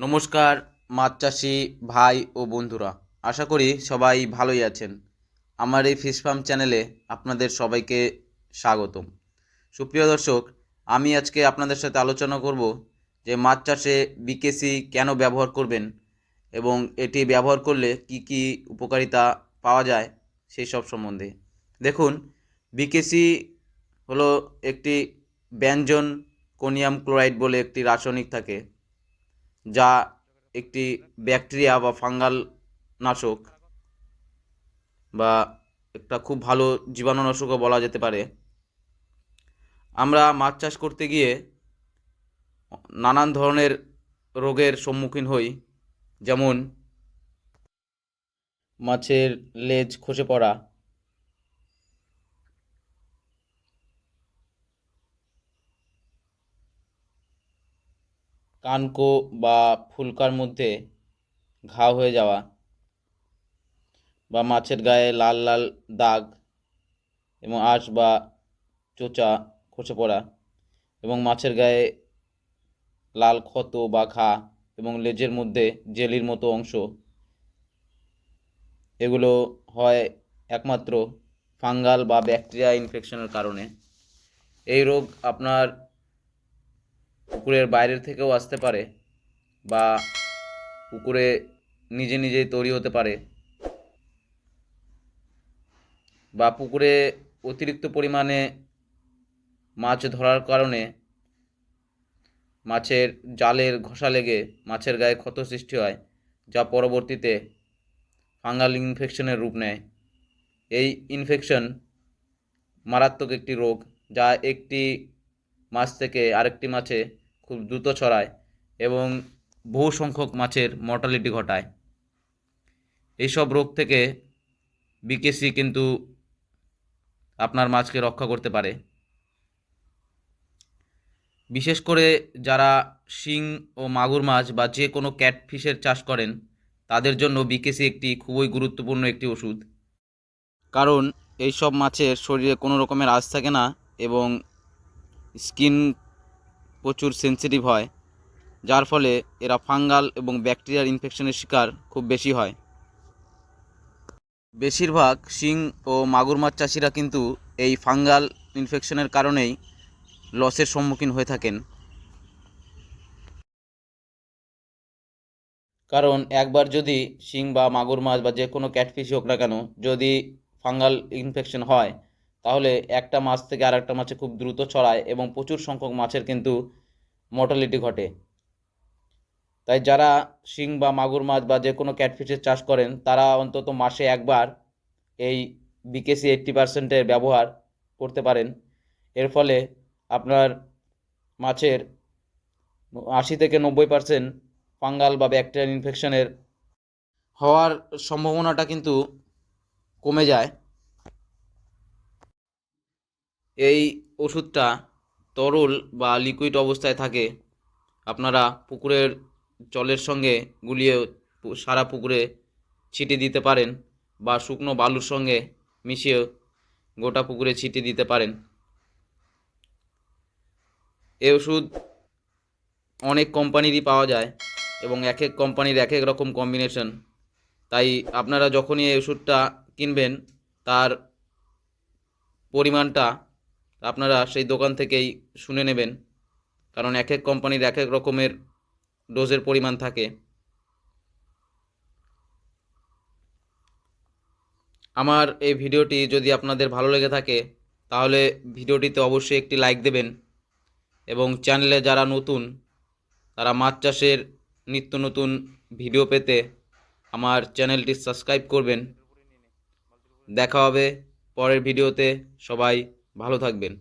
নমস্কার, মাছ চাষি ভাই ও বন্ধুরা। আশা করি সবাই ভালোই আছেন। আমার এই ফিশ ফার্ম চ্যানেলে আপনাদের সবাইকে স্বাগতম। সুপ্রিয় দর্শক, আমি আজকে আপনাদের সাথে আলোচনা করব যে মাছ চাষে বিকেসি কেন ব্যবহার করবেন এবং এটি ব্যবহার করলে কি কি উপকারিতা পাওয়া যায় সেই সব সম্বন্ধে। দেখুন বিকেসি হলো একটি ব্যঞ্জন কোনিয়াম ক্লোরাইড বলে একটি রাসায়নিক থাকে। যা একটি ব্যাকটেরিয়া বা ফাঙ্গাল নাশক বা একটা খুব ভালো জীবাণুনাশকও বলা যেতে পারে। আমরা মাছ চাষ করতে গিয়ে নানান ধরনের রোগের সম্মুখীন হই, যেমন মাছের লেজ খসে পড়া কানকো বা ফুলকার মধ্যে ঘা হয়ে যাওয়া বা মাছের গায়ে লাল লাল দাগ এবং আঁশ বা চোচা খসে পড়া এবং মাছের গায়ে লাল ক্ষত বা ঘা এবং লেজের মধ্যে জেলির মতো অংশ। এগুলো হয় একমাত্র ফাঙ্গাল বা ব্যাকটেরিয়া ইনফেকশনের কারণে। এই রোগ আপনার পুকুরের বাইরের থেকেও আসতে পারে বা পুকুরে নিজে নিজেই তৈরি হতে পারে বা পুকুরে অতিরিক্ত পরিমাণে মাছ ধরার কারণে মাছের জালের ঘষা লেগে মাছের গায়ে ক্ষত সৃষ্টি হয়, যা পরবর্তীতে ফাঙ্গাল ইনফেকশনের রূপ নেয়। এই ইনফেকশন মারাত্মক একটি রোগ, যা একটি মাছ থেকে আরেকটি মাছে খুব দ্রুত ছড়ায় এবং বহু সংখ্যক মাছের মর্টালিটি ঘটায়। এইসব রোগ থেকে বিকেসি কিন্তু আপনার মাছকে রক্ষা করতে পারে। বিশেষ করে যারা শিং ও মাগুর মাছ বা যে কোনো ক্যাটফিশের চাষ করেন, তাদের জন্য বিকেসি একটি খুবই গুরুত্বপূর্ণ একটি ওষুধ। কারণ এই সব মাছের শরীরে কোনো রকমের আঁশ থাকে না এবং স্কিন প্রচুর সেন্সিটিভ হয়, যার ফলে এরা ফাঙ্গাল এবং ব্যাকটেরিয়ার ইনফেকশনের শিকার খুব বেশি হয়। বেশিরভাগ শিং ও মাগুর মাছ চাষিরা কিন্তু এই ফাঙ্গাল ইনফেকশনের কারণেই লসের সম্মুখীন হয়ে থাকেন। কারণ একবার যদি শিং বা মাগুর মাছ বা যে কোনো ক্যাটফিশই হোক না কেন, যদি ফাঙ্গাল ইনফেকশন হয় তাহলে একটা মাছ থেকে আর একটা মাছে খুব দ্রুত ছড়ায় এবং প্রচুর সংখ্যক মাছের কিন্তু মর্টালিটি ঘটে। তাই যারা শিং বা মাগুর মাছ বা যে কোনো ক্যাটফিশের চাষ করেন, তারা অন্তত মাসে একবার এই বিকেসি এইট্টি পার্সেন্টের ব্যবহার করতে পারেন। এর ফলে আপনার মাছের আশি থেকে নব্বই পার্সেন্ট ফাঙ্গাল বা ব্যাকটেরিয়াল ইনফেকশনের হওয়ার সম্ভাবনাটা কিন্তু কমে যায়। এই ওষুধটা তরল বা লিকুইড অবস্থায় থাকে। আপনারা পুকুরের জলের সঙ্গে গুলিয়ে সারা পুকুরে ছিটিয়ে দিতে পারেন বা শুকনো বালুর সঙ্গে মিশিয়ে গোটা পুকুরে ছিটিয়ে দিতে পারেন। এই ওষুধ অনেক কোম্পানিরই পাওয়া যায় এবং এক এক কোম্পানির এক এক রকম কম্বিনেশন তাই আপনারা যখনই এই ওষুধটা কিনবেন, তার পরিমাণটা আপনারা সেই দোকান থেকেই শুনে নেবেন। কারণ এক এক কোম্পানির এক এক রকমের ডোজের পরিমাণ থাকে। আমার এই ভিডিওটি যদি আপনাদের ভালো লেগে থাকে, তাহলে ভিডিওটিতে অবশ্যই একটি লাইক দেবেন এবং চ্যানেলে যারা নতুন, তারা মাছ চাষের নিত্য নতুন ভিডিও পেতে আমার চ্যানেলটি সাবস্ক্রাইব করবেন। দেখা হবে পরের ভিডিওতে। সবাই ভালো থাকবেন।